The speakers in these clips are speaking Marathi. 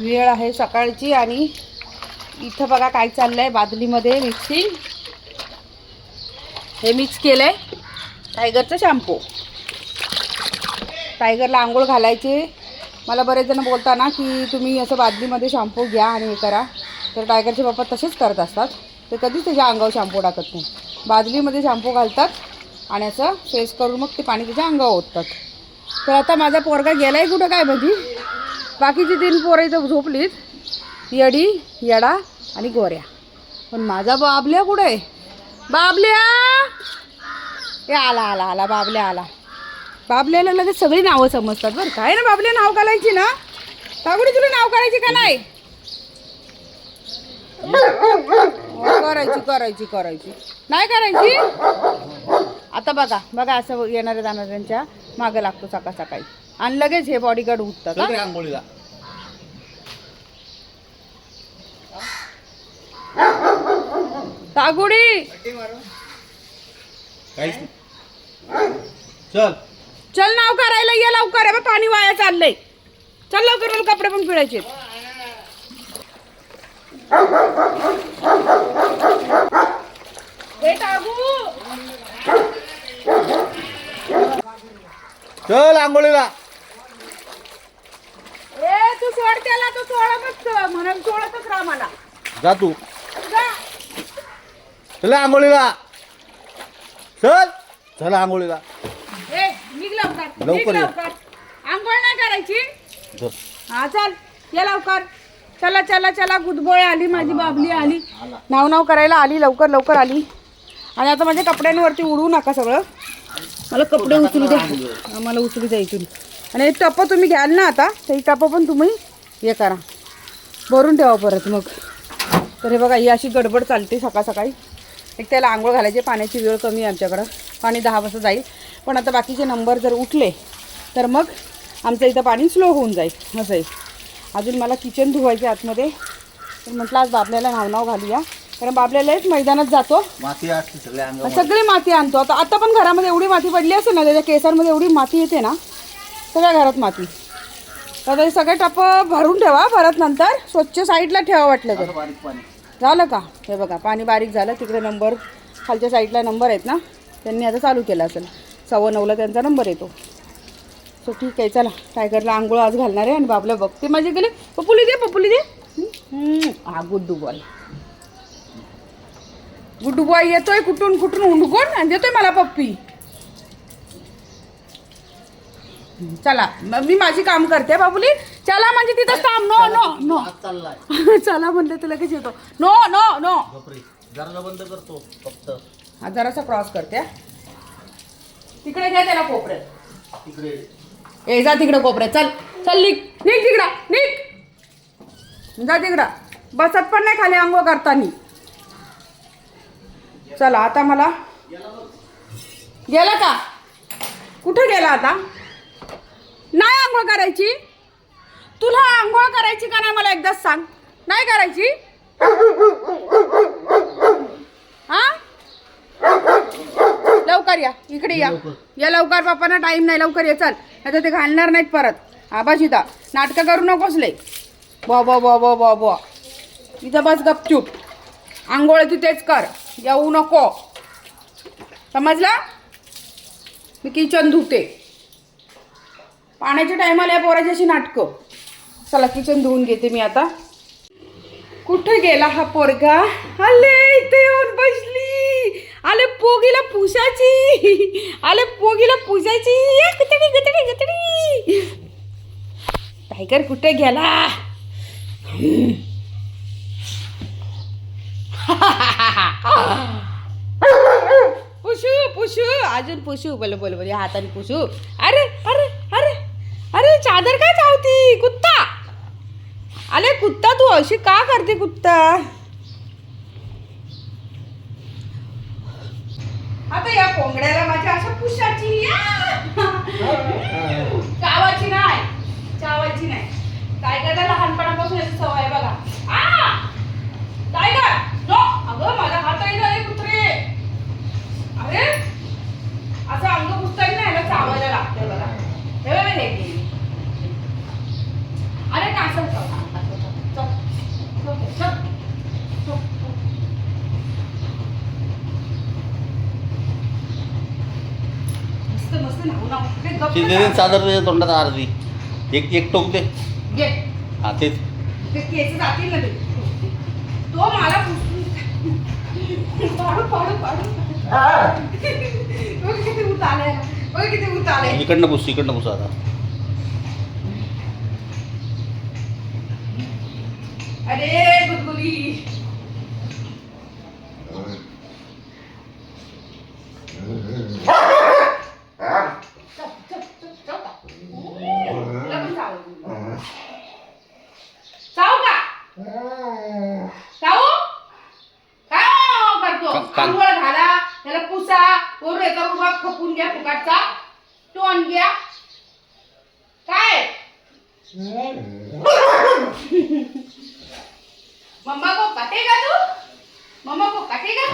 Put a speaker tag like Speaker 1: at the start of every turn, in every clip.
Speaker 1: वेळ आहे सकाळची आणि इथं बघा काय चाललं आहे बादलीमध्ये मिक्सिंग हे मिक्स केलं आहे टायगरचं शॅम्पू टायगरला आंघोळ घालायचे. मला बरेच जण बोलता ना की तुम्ही असं बादलीमध्ये शॅम्पू घ्या आणि हे करा. तर टायगरचे पप्पा तसेच करत असतात. ते कधीच त्याच्या अंगावर शॅम्पू टाकत नाही. बादलीमध्ये शॅम्पू घालतात आणि असं फेस करून मग ते पाणी त्याच्या अंगावर ओततात. तर आता माझा पोरगा गेला आहे कुठं काय म्हणजे बाकीची तीन पोरं इथं झोपलीत. येडी येडा आणि गोऱ्या. पण माझा बाबल्या कुठं आहे? बाबल्या! ए आला आला आला बाबल्या आला. बाबल्याला लगेच सगळी नावं समजतात बरं काय ना बाबल्या नाव घालायची ना? कागुडी तुला नाव करायची का नाही? करायची करायची करायची. नाही करायची? आता बघा बघा असं येणाऱ्या जाणाऱ्यांच्या मागं लागतो सकाळ सकाळी. आणि लगेच हे बॉडीगार्ड उठतात
Speaker 2: काहीच चल.
Speaker 1: चल नाव करायला ये लवकर. आहे बा, पाणी वाया चाललंय. चल लवकर मला कपडे पण पिळायचे
Speaker 2: चल आंघोळीला.
Speaker 1: ए तू सोड त्याला तू सोडतच म्हणून सोडतच राहा मला.
Speaker 2: जा तू. चल आंघोळीला. चल. चल आंघोळीला.
Speaker 1: ए निघ लवकर. निघ
Speaker 2: लवकर ये.
Speaker 1: लवकर. आंघोळ नाही करायची. हा चल. ये लवकर. चला चला चला. गुदबोळे आली माझी बाबली आली नाव नाव करायला आली लवकर लवकर आली. आणि आता माझ्या कपड्यांवरती उडवू नका सगळं. मला कपडे उचलू द्या हा, मला उचलू द्या इथून. आणि एक टप्पं तुम्ही घ्याल ना आता तर एक टप्पं पण तुम्ही हे करा. भरून ठेवा परत मग. तर हे बघा ही अशी गडबड चालते सकाळ सकाळी एक त्याला आंघोळ घालायचे पाण्याची वेळ कमी आहे आमच्याकडं. पाणी दहा वाजता जाईल. पण आता बाकीचे नंबर जर उठले तर मग आमचं इथं पाणी स्लो होऊन जाईल. असं आहे. अजून मला किचन धुवायचे आतमध्ये. तर म्हटलं आज बाबल्याला नाव नाव घालूया. कारण बाबल्यालाच मैदानात जातो.
Speaker 2: माती
Speaker 1: सगळी माती आणतो. आता आता पण घरामध्ये एवढी माती पडली असेल ना त्याच्या केसांमध्ये एवढी माती येते ना सगळ्या घरात माती. तर हे सगळे टप्प भरून ठेवा परत नंतर स्वच्छ साईडला ठेवा वाटलं तर. झालं का? हे बघा पाणी बारीक झालं तिकडे नंबर खालच्या साईडला नंबर आहेत ना? त्यांनी आता चालू केला असेल. सव्वा नऊला त्यांचा नंबर येतो. सो ठीक आहे चला. टायगरला आंघोळ आज घालणार आहे आणि बाबला बघते माझे गेले पपुली दे पपुली दे. हा गुड्डू बॉय गुड्डू बॉय येतोय कुठून कुठून उंडकून आणि देतोय मला पप्पी. चला मी माझी काम करते बाबुली. चला म्हणजे तिथं थांब. नो नो नो
Speaker 2: चाललाय.
Speaker 1: चला म्हणलं तर लगेच येतो. नो नो नो
Speaker 2: बंद करतो फक्त.
Speaker 1: हा जरासा क्रॉस करते हा. तिकडे घ्या त्याला कोपऱ्यात.
Speaker 2: तिकडे.
Speaker 1: ए जा तिकडं कोपऱ्यात. चल चल निघ. निघ तिकडं निघ. जा तिकडं. बसत पण नाही खाली आंघोळ करतानी. चला आता मला. गेला का? कुठं गेला आता? नाही आंघोळ करायची? तुला आंघोळ करायची का नाही मला एकदाच सांग. नाही करायची? हा? लवकर या. इकडे या. या लवकर बापांना टाइम नाही. लवकर ये चल. आता ते घालणार नाहीत परत. इथं. नाटकं करू नकोस लय. बॉ बॉ बॉ बॉ बॉ बॉ. इथं बस गपचूप. आंघोळ तू तेच कर. येऊ नको. समजला? मी किचन धुते. पाण्याच्या टायमाला या पोराची अशी नाटकं. चला किचन धुवून घेते मी आता. कुठे गेला हा पोरगा? आले इथे येऊन बसली. आले पोगीला पुसायची. आले पोगीला पुसायची. गतडी गतडी गतडी. टायगर कुठे गेला? पुशू पुशू अजून पुशू बोल बोल बोल. हाताने पुशू अरे अरे. अरे चादर काय चावती? कुत्ता. अरे कुत्ता तू अशी का करते कुत्ता? आता या कोंबड्याला माझ्या अशा पुशाची. चावायची नाही. चावायची नाही. टायगरला लहानपणापासून याची सवय बघा.
Speaker 2: ती दे चादर त्याच्या तोंडात अर्धी एक एक टोक दे
Speaker 1: घे
Speaker 2: हा तेच
Speaker 1: ते केस जातील ना ते तो मला पुसून पाडू पाडू पाडू बघ किती ऊत आलाय बघ किती ऊत आलाय
Speaker 2: इकडनं पुस इकडनं पुस आता
Speaker 1: अरे गुदगुली करतो
Speaker 2: का- का-
Speaker 1: आंघोळ घाला त्याला पुसा वरून एका रुबाब खपून घ्या फुकाटचा. टोन घ्या. काय? मम्मा को काटेगा तू? मम्मा को काटेगा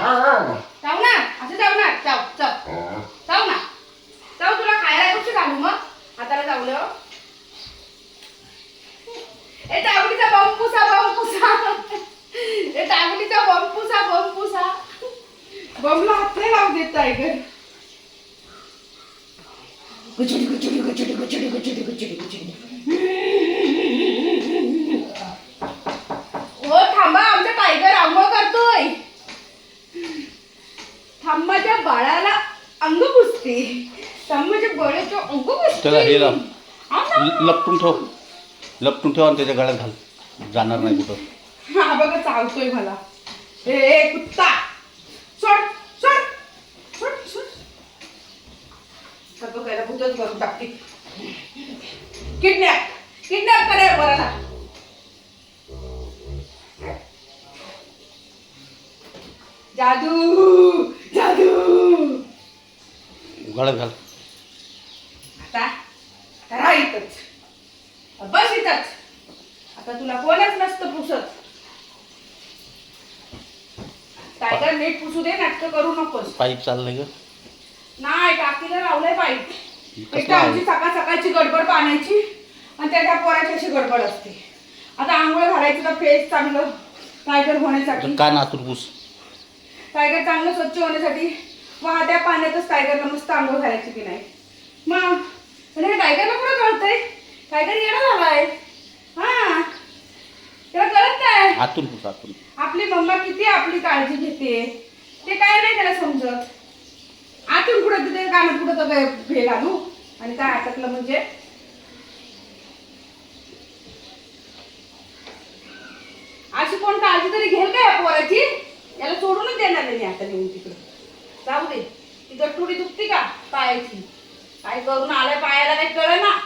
Speaker 1: चाव ना असं चाव ना. चाव चाव चाव ना. चाव तुला खायला कसं घालू मग? हाताला चावलं ए टावडीचा बॉम्ब पुसा बॉम्ब पुसा. ए बॉम्ब पुसा बॉम्ब पुसा. बॉम्बला हात नाही लावू देत टायगर गुचडी गुचडी गुचडी गुचडी गुचडी गुचडी गुचडी. हो थांबा आमचा टायगर आंघोळ करतोय. थांबाच्या बाळाला अंग पुसते. थांबाच्या बाळाचं अंग पुसते.
Speaker 2: त्याला हे लाव.
Speaker 1: हा ना.
Speaker 2: ल- लपटून ठेव. लपटून ठेव आणि त्याच्या गळ्यात घाल. जाणार नाही कुठं.
Speaker 1: हा बघा चावतोय मला. ए, कुत्ता. सोड सोड सोड सोड. सगळं पहिला भूतच करून टाकते किडनॅप किडनॅप करे बरं जादू जादू.
Speaker 2: गळ्यात घाल
Speaker 1: आता करा इथंच बस इथंच आता तुला कोणच नसतं पुसत टायगर नीट पुसू दे नाटकं करू नकोस
Speaker 2: पाईप चाललंय ग
Speaker 1: नाही टाकीला लावलंय पाईप.
Speaker 2: कसलं
Speaker 1: एक तर आमची? सकाळ सकाळची गडबड पाण्याची आणि त्याच्या पोराची अशी गडबड असते. आता आंघोळ घालायचं तर फेस चांगलं टायगर होण्यासाठी.
Speaker 2: तर कान आतून पुस?
Speaker 1: टायगर चांगलं स्वच्छ होण्यासाठी. वाहत्या पाण्यातच टायगरला मस्त आंघोळ घालायची की नाही? मग म्हणजे टायगरला कुठं कळतंय टायगर येणं झालाय. हा. त्याला कळत नाही. आपली मम्मा किती आपली काळजी घेते. ते काय नाही त्याला समजत. आतून कुठं तिथे कानात कुठं तर काय घालू? आणि काय आटकलं म्हणजे? अशी कोण काळजी तरी घेईल काय या पोराची? याला सोडूनच देणार नाही आता नेऊन तिकडे. जाऊ दे. ती गट्टुडी दुखती का पायाची? काय करून आलाय पायाला काही कळ ना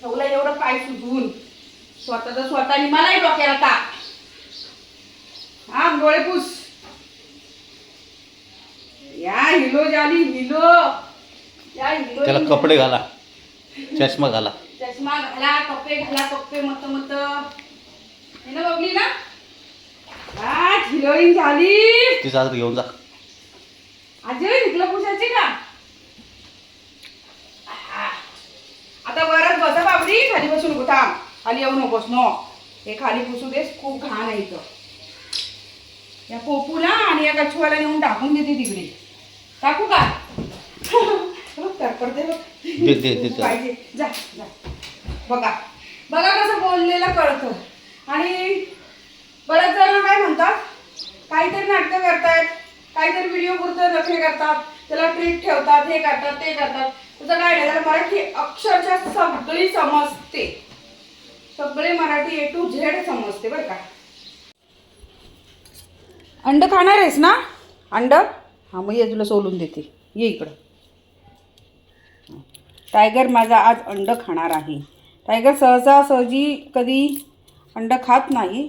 Speaker 1: ठेवलं एवढं पाय सुजून स्वतःचा स्वतःनी मलाही डोक्याला ताप. हा डोळे पुस या हिलो जाली हिलो. या हिलो
Speaker 2: त्याला कपडे घाला. चष्मा घाला.
Speaker 1: चष्मा घाला कपडे घाला कपडे मत मत. हे ना बघली ना? हा हिरोईन झाली.
Speaker 2: ती घेऊन जा.
Speaker 1: अजय निकलं पुसायची का. आता वरच बसा बाबरी खाली बसू नको थांब खाली येऊ नकोस नो. हे खाली पुसू देस खूप घाण आहे इथं. या पोपूला आणि या कछुआला नेऊन टाकून देते तिकडे. टाकू का.
Speaker 2: दे दे दे.
Speaker 1: पाहिजे. जा जा. बघा. बघा कसं बोललेलं कळतं. आणि बऱ्याच जण काय म्हणतात? काहीतरी नाटकं करतायत. काहीतरी व्हिडिओ पुरतं नखरे करतात. त्याला ट्रीट ठेवतात हे करतात ते करतात. तसं काय नाही त्याला मराठी अक्षरशः सगळी समजते. सगळे मराठी ए टू झेड समजते बरं का. अंड खाणार आहेस ना? अंड? हां मग ये तुला सोलून देते. ये इकडं. टायगर माझा आज अंड खाणार आहे. टायगर सहजा सहजी कधी अंड खात नाही.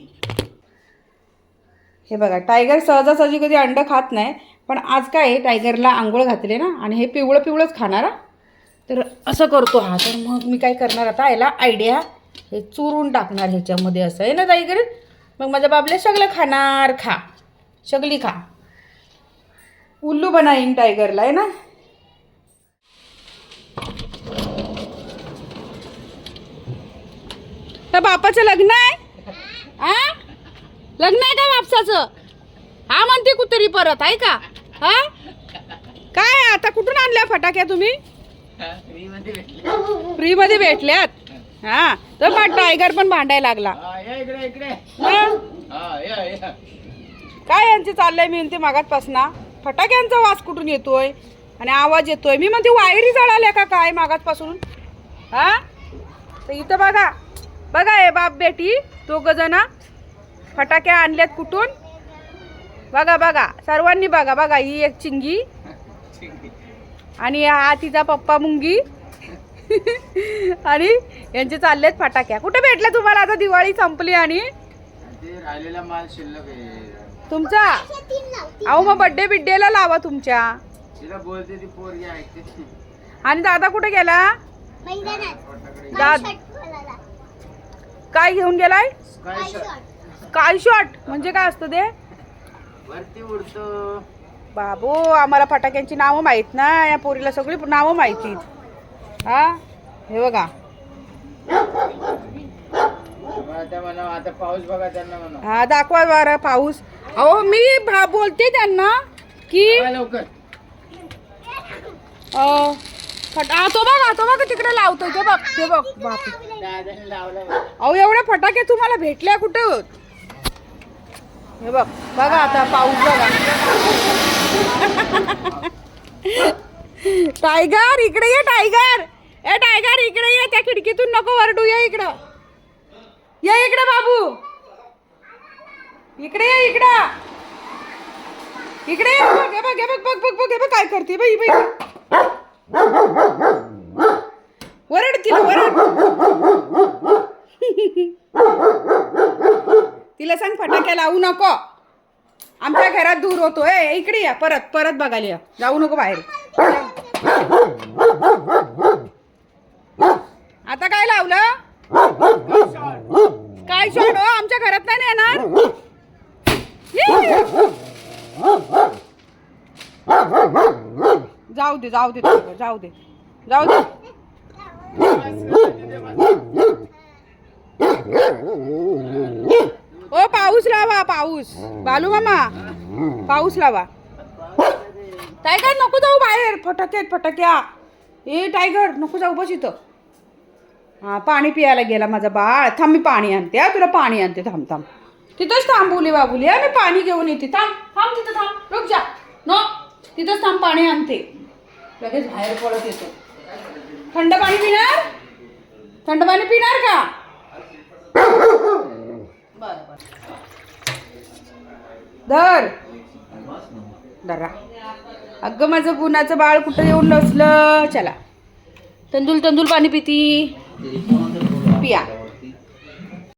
Speaker 1: हे बघा टायगर सहजासहजी कधी अंड खात नाही पण आज काय आहे, टायगरला आंघोळ घातले ना आणि हे पिवळं पिवळंच खाणार तर असं करतो हा. तर मग मी काय करणार आता याला आयडिया हे चुरून टाकणार ह्याच्यामध्ये असं. आहे ना टायगर? मग माझ्या बाबले सगळं खाणार खा. सगळी खा. उल्लू बनाईन टायगरला आहे ना? तर बापाचं लग्न आहे? आ? लग्न आहे का बापसाचं? हा म्हणते कुतरी परत आहे का? हा? काय आता? कुठून आणल्या फटाक्या तुम्ही? फ्री मध्ये भेटल्यात. हा तर मग टायगर पण भांडायला लागला. हं?
Speaker 3: हा?
Speaker 1: काय यांचे चाललंय मी म्हणते मागातपासना? फटाक्यांचा वास कुठून येतोय? आणि आवाज येतोय. मी म्हणते वायरी जळाल्या का काय मागासपासून? हा? तर इथं बघा. बघा हे बाप बेटी दोघ जण. फटाक्या आणल्यात कुठून? बघा बघा. सर्वांनी बघा बघा ही एक चिंगी. आणि हा तिचा पप्पा मुंगी. आणि यांचे चाललेत फटाक्या. कुठे भेटल्या तुम्हाला? आता दिवाळी संपली आणि?
Speaker 3: राहिलेला माल शिल्लक आहे.
Speaker 1: तुमचा? अहो मग बड्डे बिड्डेला लावा तुमच्या.
Speaker 3: तिला बोलते ती पोरगी ऐकते.
Speaker 1: आणि दादा कुठे गेला? काय घेऊन गेलाय?
Speaker 3: काय शॉट
Speaker 1: काय शॉट म्हणजे काय असतं ते? बाबू आम्हाला फटाक्यांची नावं माहीत ना या पोरीला सगळी नावं माहिती हा? हे बघा.
Speaker 3: म्हणा आता पाऊस बघा त्यांना म्हणा.
Speaker 1: हा दाखवा बरं पाऊस. अहो मी भा- बोलते त्यांना की
Speaker 3: बघा लवकर.
Speaker 1: अं, फट हा, तो बघा तो बघा तिकडे लावतोय ते बघ ते बघ बापरे
Speaker 3: दादाने लावला. बघ.
Speaker 1: अहो एवढ्या फटाके तुम्हाला भेटल्या कुठं? हे बघ बघा आता पाऊस बघा. टायगर इकडे ये टायगर. ए टायगर इकडे ये त्या खिडकीतून नको वरडू ये इकडं. ये इकडे बाबू. इकडे ये इकडं. इकडे ये. बघ बघ बघ बघ बघ बघ बघ काय करते. बाई बाई. वरड तिला वरड. तिला सांग फटाक्या लावू नको. आमच्या घरात दूर होतो ए इकडे या परत परत बघायला या. जाऊ नको बाहेर आता काय लावलं काय शॉट हो आमच्या घरात नाही ना येणार ये. जाऊ दे जाऊ दे जाऊ दे. जाऊ दे. ओ पाऊस लावा पाऊस. बालू मामा पाऊस लावा. टायगर नको जाऊ बाहेर. फटाक्यात फटाक्या ए टायगर नको जाऊ बस इथं. हा पाणी पियाला गेला माझा बाळ. थांब मी पाणी आणते हा तुला पाणी आणते. थांब थांब. तिथंच थांबवली बाबुली. हा मी पाणी घेऊन येते. थांब थांब तिथं थांब. रुक जा. नो तिथंच थांब पाणी आणते. लगेच बाहेर पडत येतो. थंड पाणी पिणार? थंड पाणी पिणार का? बरं बरं. धर. धरा. अगं माझं गुणाचं बाळ कुठं येऊन नसलं. चला. तंदूल तंदूल पाणी पिती. पिया.